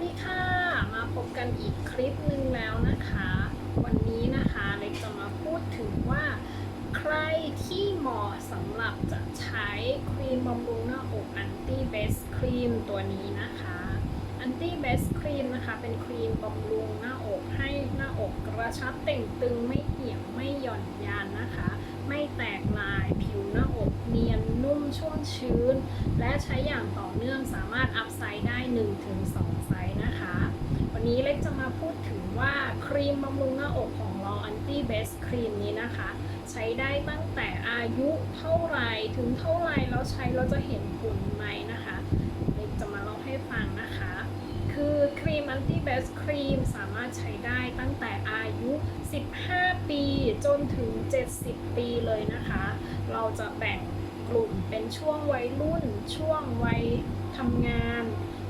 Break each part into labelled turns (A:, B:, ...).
A: วัสดีค่ะ มาพบกันอีกคลิปหนึ่งแล้วนะคะ วันนี้นะคะเล็กจะมาพูดถึงว่า ใครที่เหมาะสำหรับจะใช้ครีมบำรุงหน้าอกอันตี้เบสครีมตัวนี้นะคะอันตี้เบสครีมนะคะ เป็นครีมบำรุงหน้าอกให้หน้าอกกระชับเต่งตึงไม่เหี่ยวไม่หย่อนยานนะคะ ไม่แตกลายผวหน้าอกเนียนนุ่ม ชุ่มชื้น และใช้อย่างต่อเนื่องสามารถอัพไซด์ได้ 1-2 ไซส์นะคะ วันนี้เล็กจะมาพูดถึงว่าครีมบำรุงหน้าอกของเราอันตี้เบสครีมนี้นะคะ ใช้ได้ตั้งแต่อายุเท่าไหร่ถึงเท่าไหร่แล้วใช้เราจะเห็นผลไหมนะคะเล็กจะมาเล่าให้ฟังนะคะ คือครีมอันตี้เบสครีมสามารถใช้ได้ตั้งแต่อายุ 15 ปีจนถึง 70 ปีเลยนะคะ เราจะแบ่ง เป็นช่วงวัยรุ่น ช่วงวัยทำงาน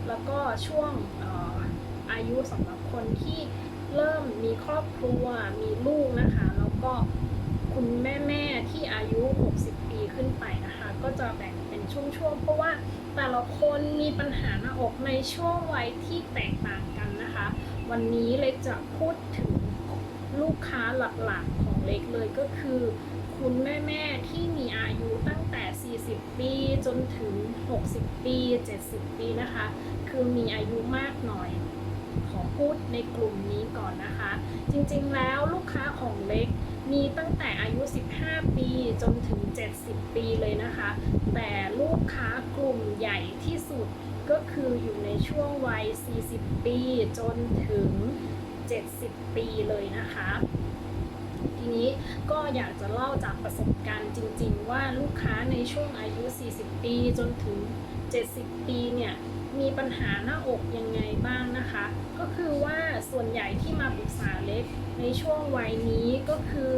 A: แล้วก็ช่วงออายุสำหรับคนที่เริ่มมีครอบครัวมีลูกนะคะ แล้วก็คุณแม่แม่ที่อายุ 60 ปีขึ้นไปนะคะ ก็จะแบ่งเป็นช่วงๆ เพราะว่าแต่ละคนมีปัญหาหน้าอกในช่วงวัยที่แตกต่างกันนะคะ วันนี้เล็กจะพูดถึงลูกค้าหลักๆของเล็กเลยก็คือ คุณแม่ๆที่มีอายุตั้งแต่ 40 ปีจนถึง 60 ปี 70 ปีนะคะ คือมีอายุมากหน่อยขอพูดในกลุ่มนี้ก่อนนะคะ จริงๆแล้วลูกค้าของเล็กมีตั้งแต่อายุ 15 ปีจนถึง 70 ปีเลยนะคะ แต่ลูกค้ากลุ่มใหญ่ที่สุดก็คืออยู่ในช่วงวัย 40 ปีจนถึง 70 ปีเลยนะคะ ทีนี้ก็อยากจะเล่าจากประสบการณ์จริง ๆ ว่าลูกค้าในช่วงอายุ 40 ปีจนถึง 70 ปีเนี่ยมีปัญหาหน้าอกยังไงบ้างนะคะ ก็คือว่าส่วนใหญ่ที่มาปรึกษาเล็กในช่วงวัยนี้ก็คือ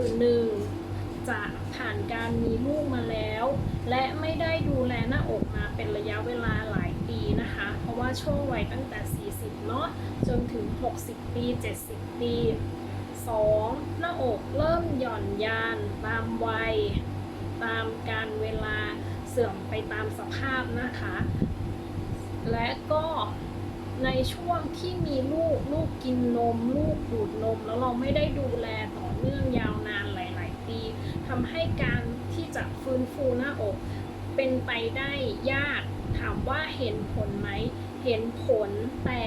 A: 1. จะผ่านการมีลูกมาแล้ว และไม่ได้ดูแลหน้าอกมาเป็นระยะเวลาหลายปีนะคะ เพราะว่าช่วงวัยตั้งแต่ 40 เนาะจนถึง 60 ปี 70 ปี 2. หน้าอกเริ่มหย่อนยานตามวัย ตามการเวลาเสื่อมไปตามสภาพนะคะ และก็ในช่วงที่มีลูกลูกกินนม ลูกดูดนม แล้วเราไม่ได้ดูแลต่อเนื่องยาวนานหลาย ๆ ปีทำให้การที่จะฟื้นฟูหน้าอก เป็นไปได้ยากถามว่าเห็นผลไหม เห็นผลแต่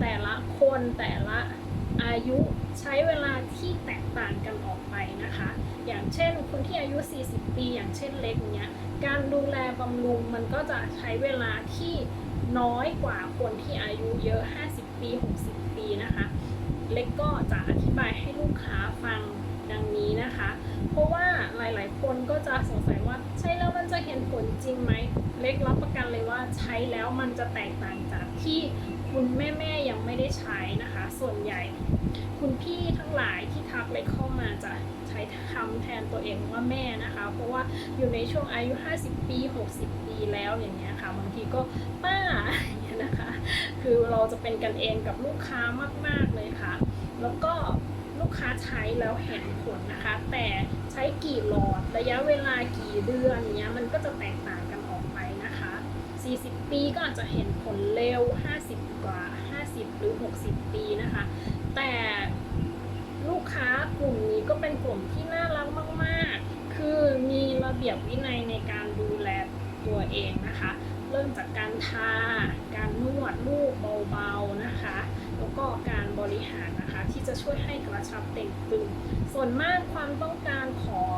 A: แต่ละคนแต่ละ อายุใช้เวลาที่แตกต่างกันออกไปนะคะ อย่างเช่นคนที่อายุ 40 ปี อย่างเช่นเล็กเนี้ย การดูแลบำรุงมันก็จะใช้เวลาที่น้อยกว่าคนที่อายุเยอะ 50 ปี 60 ปีนะคะ เล็กก็จะอธิบายให้ลูกค้าฟังดังนี้นะคะ เพราะว่าหลายๆ คนก็จะสงสัยว่าใช้แล้วมันจะเห็นผลจริงไหม เล็กรับประกันเลยว่าใช้แล้วมันจะแตกต่างจากที่ คุณแม่ๆยังไม่ได้ใช้นะคะ ส่วนใหญ่ คุณพี่ทั้งหลายที่ทักเล็กเข้ามาจะใช้คำแทนตัวเองว่าแม่นะคะ เพราะว่าอยู่ในช่วงอายุ 50 ปี 60 ปีแล้วอย่างเงี้ยค่ะบางทีก็ป้าอย่างเงี้ยนะคะ คือเราจะเป็นกันเองกับลูกค้ามาก ๆเลยค่ะ แล้วก็ลูกค้าใช้แล้วเห็นผลนะคะ แต่ใช้กี่หลอดระยะเวลากี่เดือนเนี้ยมันก็จะแตกต่างกัน 40 ปีก็อาจจะเห็นผลเร็ว 50 กว่า 50 หรือ 60 ปีนะคะ แต่ลูกค้ากลุ่มนี้ก็เป็นกลุ่มที่น่ารักมากๆ คือมีระเบียบวินัยในการดูแลตัวเองนะคะ เริ่มจากการทา การนวดลูกเบาๆนะคะ แล้วก็การบริหารนะคะที่จะช่วยให้กระชับเต่งตึง ส่วนมากความต้องการของ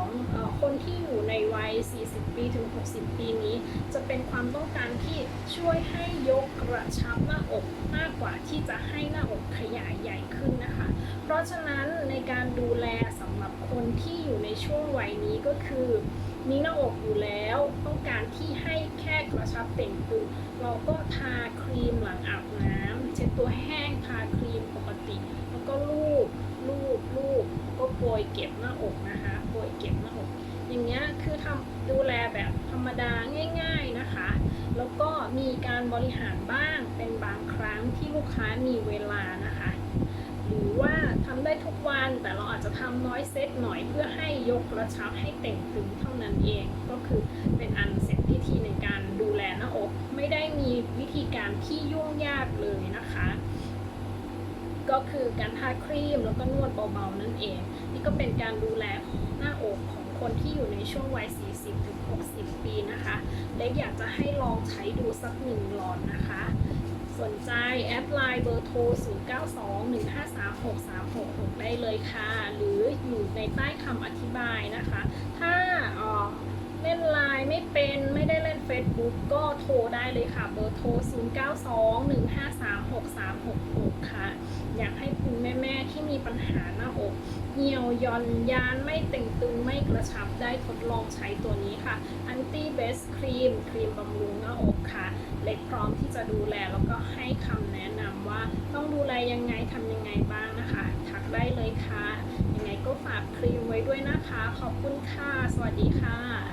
A: คนที่อยู่ในวัย 40 ปีถึง 60 ปีนี้ จะเป็นความต้องการที่ช่วยให้ยกกระชับหน้าอกมากกว่าที่จะให้หน้าอกขยายใหญ่ขึ้นนะคะ เพราะฉะนั้นในการดูแลสำหรับคนที่อยู่ในช่วงวัยนี้ก็คือมีหน้าอกอยู่แล้วต้องการที่ให้แค่กระชับเต่งตึงเราก็ทาครีมหลังอาบน้ำเช็ดตัวแห้งทาครีมปกติ แล้วก็ลูบลูบลูบแล้วก็โกยเก็บหน้าอกนะคะโกยเก็บหน้าอก อย่างเงี้ยคือทำดูแลแบบธรรมดาง่ายๆนะคะ แล้วก็มีการบริหารบ้างเป็นบางครั้งที่ลูกค้ามีเวลานะคะ หรือว่าทำได้ทุกวันแต่เราอาจจะทำน้อยเซตหน่อยเพื่อให้ยกกระชับให้เต่งตึงเท่านั้นเองก็คือเป็นอันเสร็จพิธีในการดูแลหน้าอกไม่ได้มีวิธีการที่ยุ่งยากเลยนะคะก็คือการทาครีมแล้วก็นวดเบาๆนั่นเอง นี่ก็เป็นการดูแลหน้าอกของ คนที่อยู่ในช่วงวัย 40-60 ปีนะคะ เล็กอยากจะให้ลองใช้ดูสักหนึ่งหลอดนะคะ สนใจแอปไลน์เบอร์โทร 0921536366 ได้เลยค่ะ หรืออยู่ในใต้คำอธิบายนะคะ ถ้า ได้เล่น Facebook ก็โทรได้เลยค่ะ เบอร์โทร 0921536366 ค่ะ อยากให้คุณแม่ ๆ ที่มีปัญหาหน้าอก เหี่ยวย่อนยานไม่เต่งตึงไม่กระชับได้ทดลองใช้ตัวนี้ค่ะ Anti Best Cream ครีมบำรุงหน้าอกค่ะ เล็กพร้อมที่จะดูแลแล้วก็ให้คำแนะนำว่าต้องดูแลยังไงทำยังไงบ้างนะคะ ทักได้เลยค่ะ ยังไงก็ฝากครีมไว้ด้วยนะคะ ขอบคุณค่ะ สวัสดีค่ะ